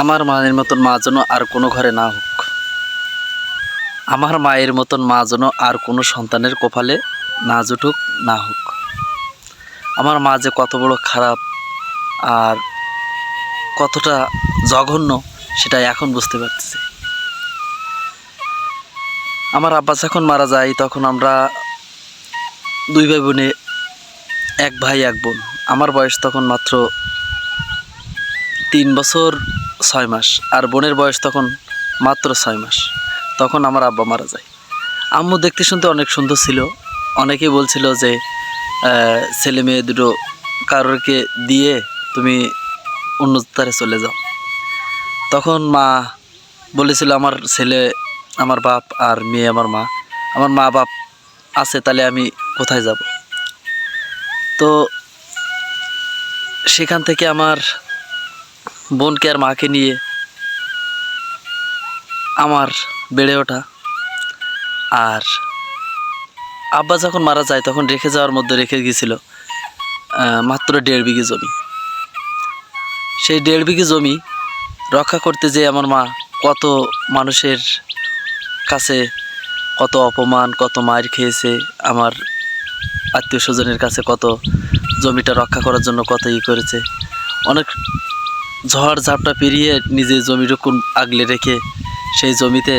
আমার মায়ের মতন মা যেন আর কোনো ঘরে না হোক। আমার মায়ের মতন মা যেন আর কোনো সন্তানের কপালে না জুটুক, না হোক। আমার মা যে কত বড় খারাপ আর কতটা জঘন্য সেটা এখন বুঝতে পারতেছি। আমার আব্বা যখন মারা যায়, তখন আমরা দুই ভাই বোনে এক ভাই, এক বোন। আমার বয়স তখন মাত্র তিন বছর ছয় মাস। আর বোনের বয়স তখন মাত্র ছয় মাস। তখন আমার আব্বা মারা যায়। আম্মু দেখতে শুনতে অনেক সুন্দর ছিল। অনেকেই বলছিল যে ছেলে মেয়ে দুটো কারোরকে দিয়ে তুমি অন্য তারে চলে যাও। তখন মা বলেছিল, আমার ছেলে, আমার বাপ আর মেয়ে আমার মা আমার মা বাপ আছে, তাহলে আমি কোথায় যাব? তো সেখান থেকে আমার বোনকে আর মাকে নিয়ে আমার বেড়ে ওঠা। আর আব্বা যখন মারা যায়, তখন রেখে যাওয়ার মধ্যে রেখে গিয়েছিল মাত্র দেড় বিঘে জমি। সেই দেড় বিঘে জমি রক্ষা করতে যে আমার মা কত মানুষের কাছে কত অপমান, কত মার খেয়েছে, আমার আত্মীয় স্বজনের কাছে কত জমিটা রক্ষা করার জন্য কত ই করেছে, অনেক ঝড় ঝাপটা পেরিয়ে নিজে জমিটুকু আগলে রেখে সেই জমিতে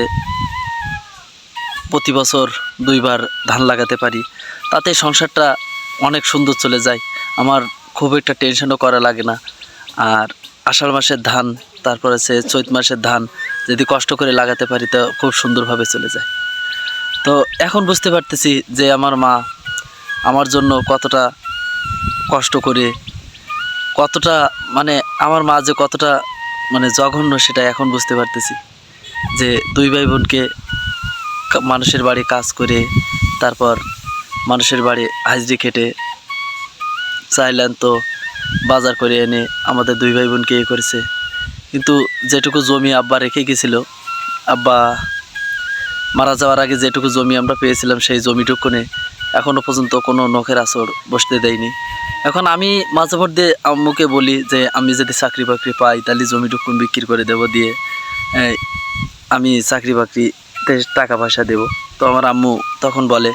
প্রতি বছর দুইবার ধান লাগাতে পারি। তাতে সংসারটা অনেক সুন্দর চলে যায়। আমার খুব একটা টেনশনও করা লাগে না। আর আষাঢ় মাসের ধান, তারপরে সে চৈত মাসের ধান যদি কষ্ট করে লাগাতে পারি তো খুব সুন্দরভাবে চলে যায়। তো এখন বুঝতে পারতেছি যে আমার মা আমার জন্য কতটা কষ্ট করে কতটা মানে আমার মা যে কতটা মানে জঘন্য সেটা এখন বুঝতে পারতেছি। যে দুই ভাই বোনকে মানুষের বাড়ি কাজ করে, তারপর মানুষের বাড়ি হাজরি খেটে চাইলেন তো বাজার করে এনে আমাদের দুই ভাই বোনকে ইয়ে করেছে। কিন্তু যেটুকু জমি আব্বা রেখে গেছিল, আব্বা মারা যাওয়ার আগে যেটুকু জমি আমরা পেয়েছিলাম সেই জমিটুকুনে এখনও পর্যন্ত কোনো নখের আসর বসতে দেয়নি। এখন আমি মাঝে মধ্যে আম্মুকে বলি যে, আমি যদি চাকরি বাকরি পাই, তাহলে জমিটুকুন বিক্রি করে দেবো দিয়ে আমি চাকরি বাকরিতে টাকা পয়সা দেব। তো আমার আম্মু তখন বলে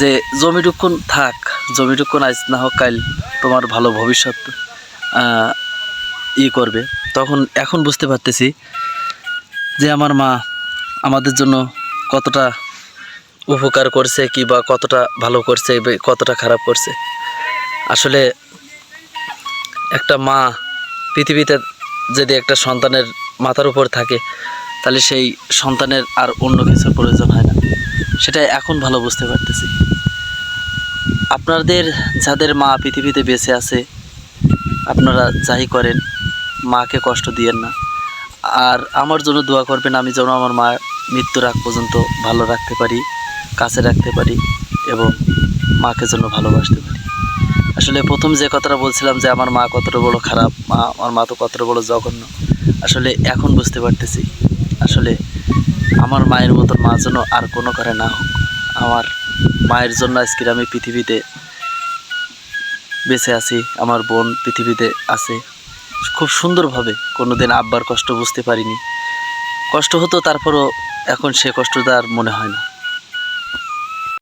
যে, জমিটুকুন থাক, জমিটুকুন আজ না হোক, কাল তোমার ভালো ভবিষ্যৎ ই করবে। তখন এখন বুঝতে পারতেছি যে, আমার মা আমাদের জন্য কতটা উপকার করছে কি বা কতটা ভালো করছে কতটা খারাপ করছে। আসলে একটা মা পৃথিবীতে যদি একটা সন্তানের মাথার উপর থাকে, তাহলে সেই সন্তানের আর অন্য কিছুর প্রয়োজন হয় না। সেটা এখন ভালো বুঝতে পারতেছি। আপনাদের যাদের মা পৃথিবীতে বেঁচে আছে, আপনারা যাই করেন, মাকে কষ্ট দিয়েন না। আর আমার জন্য দোয়া করবেন, আমি যেন আমার মা মৃত্যুর আগ পর্যন্ত ভালো রাখতে পারি, কাছে রাখতে পারি এবং মাকে জন্য ভালোবাসতে পারি। আসলে প্রথম যে কথাটা বলছিলাম যে আমার মা কতটা বড় খারাপ, মা, আমার মা তো কতটা বড় জঘন্য, আসলে এখন বুঝতে পারতেছি। আসলে আমার মায়ের মতন মা যেন আর কোনো করে না হোক, আমার মায়ের জন্য আজকের আমি পৃথিবীতে বেঁচে আছি, আমার বোন পৃথিবীতে আছে। খুব সুন্দরভাবে কোনোদিন আব্বার কষ্ট বুঝতে পারিনি। কষ্ট হতো, তারপরও এখন সে কষ্টটা আর মনে হয় না।